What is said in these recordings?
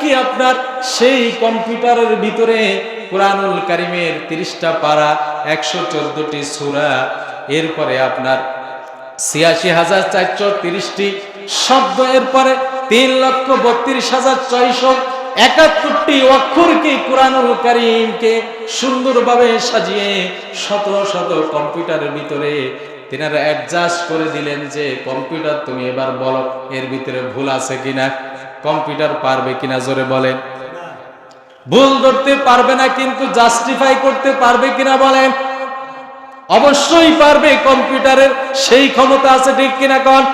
কি আপনার সেই কম্পিউটারের ভিতরে কোরআনুল কারিমের তিরিশটা পারা, একশো চোদ্দটি সুরা, এরপরে আপনার ছিয়াশি হাজার চারশো তিরিশটি শব্দ, এরপরে তিন লক্ষ বত্রিশ হাজার ছয়শো একাত্তরটি অক্ষরকে কোরআনুল কারিমকে সুন্দরভাবে সাজিয়ে শত শত কম্পিউটারের ভিতরে তিনারা অ্যাডজাস্ট করে দিলেন যে, কম্পিউটার তুমি এবার বলো, এর ভিতরে ভুল আছে কিনা? কম্পিউটার পারবে কিনা জোরে বলেন। ভুল ধরতে পারবে না কিন্তু জাস্টিফাই করতে পারবে কিনা বলেন। অবশ্যই পারবে, কম্পিউটারের সেই ক্ষমতা আছে ঠিক কিনা কন?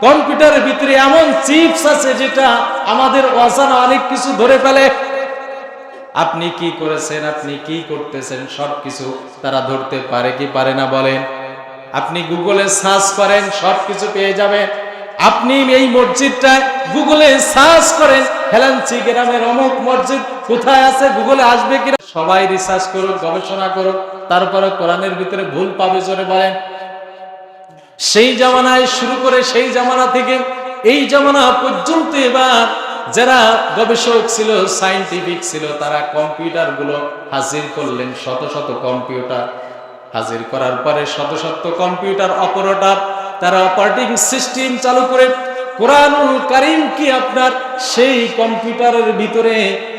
কম্পিউটারের ভিতরে এমন চিপস আছে যেটা আমাদের অজানা অনেক কিছু ধরে ফেলে। আপনি কি করেছেন, আপনি কি করতেছেন সব কিছু তারা ধরতে পারে কি পারে না বলেন। আপনি গুগলে সার্চ করেন সব কিছু পেয়ে যাবেন। আপনি এই মসজিদটায় গুগলে সার্চ করেন হেলাঞ্চি গ্রামের অমুক মসজিদ কোথায় আছে, গুগলে আসবে কিনা, সবাই রিসার্চ করুক গবেষণা করুক তারপরে কোরআনের ভিতরে ভুল পাবে জোরে বলেন। সেই জামানায় শুরু করে সেই জামানা থেকে এই জামানা পর্যন্ত এবার যারা গবেষক ছিল সাইন্টিফিক ছিল, তারা কম্পিউটারগুলো হাজির করলেন, শত শত কম্পিউটার হাজির করার পরে শত শত কম্পিউটার অপারেটর তারা অপারেটিং সিস্টেম চালু করে কোরআনুল কারিম কি আপনার? সেই কম্পিউটারের ভিতরে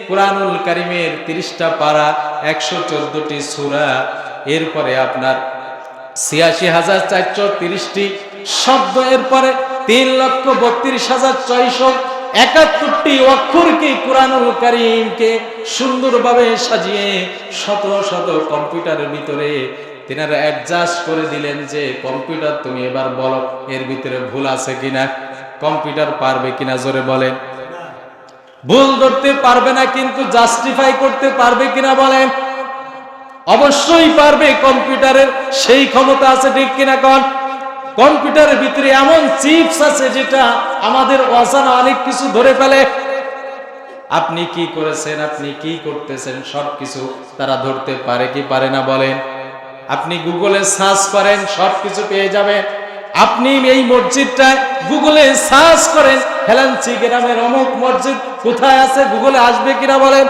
কোরআনুল কারিমের তিরিশটা পারা, একশো চোদ্দটি সুরা, এরপরে আপনার ছিয়াশি হাজার চারশো তিরিশটি শব্দ, এরপরে তিন লক্ষ বত্রিশ হাজার ছয়শো একাত্তরটি অক্ষরকে কোরআনুল কারিমকে সুন্দরভাবে সাজিয়ে শত শত কম্পিউটারের ভিতরে তিনারা অ্যাডজাস্ট করে দিলেন যে, কম্পিউটার তুমি এবার বলো, এর ভিতরে ভুল আছে কিনা? কম্পিউটার পারবে কিনা জোরে বলেন। ভুল ধরতে পারবে না, কিন্তু জাস্টিফাই করতে পারবে কিনা বলেন। অবশ্যই পারবে, কম্পিউটারের সেই ক্ষমতা আছে ঠিক কিনা কন? কম্পিউটারের ভিতরে এমন চিপস আছে যেটা আমাদের অজানা অনেক কিছু ধরে ফেলে। আপনি কি করেছেন, আপনি কি করতেছেন সব কিছু তারা ধরতে পারে কি পারে না বলেন। আপনি গুগলে সার্চ করেন সব কিছু পেয়ে যাবেন। আপনি এই মসজিদটায় গুগলে সার্চ করেন হেলাঞ্চি গ্রামের অমুক মসজিদ কোথায় আছে, গুগলে আসবে কিনা বলেন।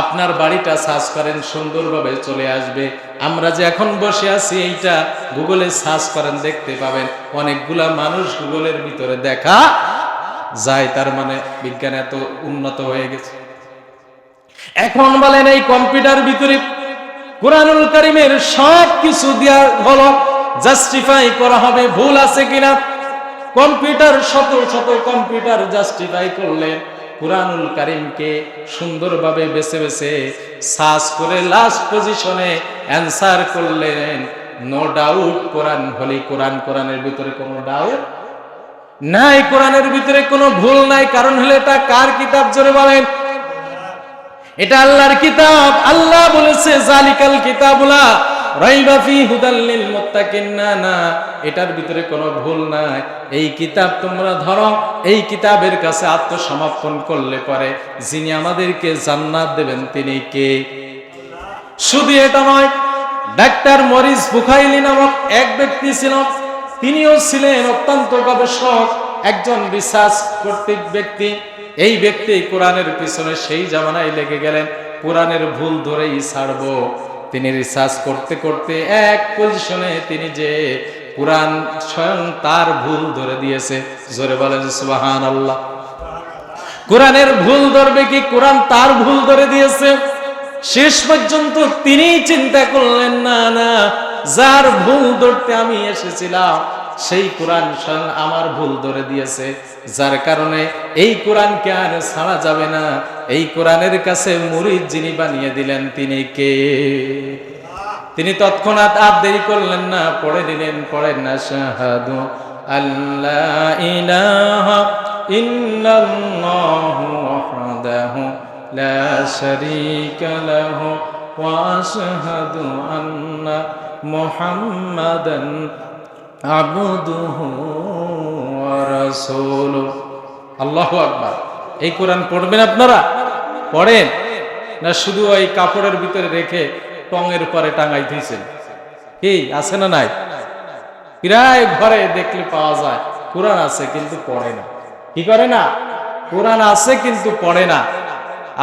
আপনার বাড়িটা সার্চ করেন, সুন্দরভাবে চলে আসবে। আমরা যে এখন বসে আছি, এইটা গুগলে সার্চ করেন, দেখতে পাবেন। অনেকগুলা মানুষ গুগলের ভিতরে দেখা যায়, তার মানে বিজ্ঞান এত উন্নত হয়ে গেছে। এখন বলেন এই কম্পিউটার ভিতরে কোরআনুল করিমের সব কিছু দেওয়া হলো জাস্টিফাই করা হবে, ভুল আছে কিনা? কম্পিউটার শত শত কম্পিউটার জাস্টিফাই করলেন কোরআনুল কারিমকে সুন্দরভাবে বেছে বেছে সার্চ করে লাস্ট পজিশনে অ্যান্সার করলেন নো ডাউট কোরআন হলি কোরআন, কোরআনের ভিতরে কোনো ডাউট নাই। কোরআনের ভিতরে কোনো ভুল নাই। কারণ হলে এটা কার কিতাব? জোরে বলেন। এটা আল্লাহর কিতাব। আল্লাহ বলেছে, জালিকাল কিতাবুলা রাইবা ফি হুদাল লিল মুত্তাকিন না না এটার ভিতরে কোনো ভুল নাই। এই কিতাব তোমরা ধরো, এই কিতাবের কাছে আত্মসমর্পণ করলে পরে যিনি আমাদেরকে জান্নাত দেবেন তিনি কে? শুধু এটা নয়, ডাক্তার মরিস বুখাইলি নামক এক ব্যক্তি ছিল, তিনিও ছিলেন অত্যন্ত গবেষক, একজন রিসার্চ কর্তৃক ব্যক্তি। এই ব্যক্তি কোরআনের পিছনে সেই জামানায় লেগে গেলেন, কোরআনের ভুল ধরেই ছাড়বো। তিনি রিসার্চ করতে করতে এক পজিশনে তিনি যে কোরআন স্বয়ং তার ভুল ধরে দিয়েছে, জোরে বলেন সুবাহান আল্লাহ কোরআনের ভুল ধরবে কি? কোরআন তার ভুল ধরে দিয়েছে। শেষ পর্যন্ত তিনি চিন্তা করলেন, না না, যার ভুল ধরতে আমি এসেছিলাম সেই কোরআন স্বয়ং আমার ভুল ধরে দিয়েছে। যার কারণে এই কোরআনকে আর ছাড়া যাবে না। এই কোরআনের কাছে মুরিদ যিনি বানিয়ে দিলেন, তিনি কে? তিনি তৎক্ষণাৎ আর দেরি করলেন না, পড়ে দিলেন পড়েন না, শাহাদু আল্লাহ ইলাহা ইল্লাল্লাহু লা আন্না আবদুহু আল্লাহু আকবার। এই কোরআন পড়বেন আপনারা? পড়েন। না শুধু ওই কাপড়ের ভিতরে রেখে টঙের পরে টাঙাই দিয়েছেন? কি, আছে না নাই? প্রায় ঘরে দেখলে পাওয়া যায়, কোরআন আছে কিন্তু পড়ে না। কি করে না? কোরআন আছে কিন্তু পড়ে না।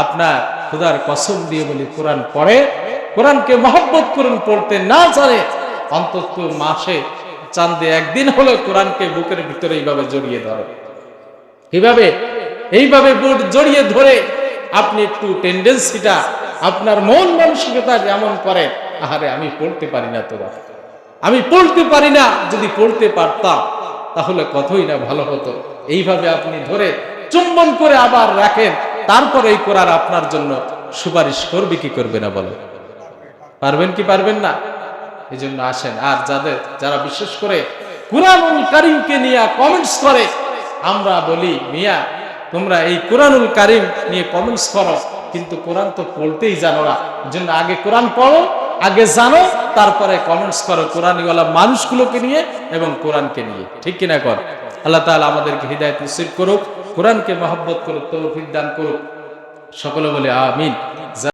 আপনার খুদার কসম দিয়ে বলি, কোরআন পড়ে। কোরআনকে মহব্বত করুন, পড়তে না জানে, অন্তত মাসে চান্দে একদিন হলে কোরআনকে বুকের ভিতরে এইভাবে জড়িয়ে ধরে। কীভাবে? এইভাবে বুট জড়িয়ে ধরে আপনি একটু টেন্ডেন্সিটা আপনার মন মানসিকতা যেমন করে আহারে আমি পড়তে পারি না তোরা আমি পড়তে পারি না যদি পড়তে পারতাম তাহলে কতই না ভালো হতো। এইভাবে আপনি ধরে চুম্বন করে আবার রাখেন তারপরে এই কোরআন আপনার জন্য সুপারিশ করবে কি করবে না বলো পারবেন কি পারবেন না? এই জন্য আসেন। আর যাদের যারা বিশেষ করে কোরআনুল কারিমকে নিয়ে কমেন্টস করে, আমরা বলি, মিয়া, তোমরা এই কোরআনুল কারিম নিয়ে কমেন্টস করো। কিন্তু কোরআন তো পড়তেই জানো না। জন্য আগে কোরআন পড়ো, আগে জানো, তারপরে কমেন্টস করো কোরআনিওয়ালা মানুষগুলোকে নিয়ে এবং কোরআনকে নিয়ে। ঠিক কিনা কর? আল্লাহ তাআলা আমাদেরকে হৃদায়ত নসিব করুক, কোরআনকে মহব্বত করুক, তৌফিক দান করুক। সকলে বলে, আমিন।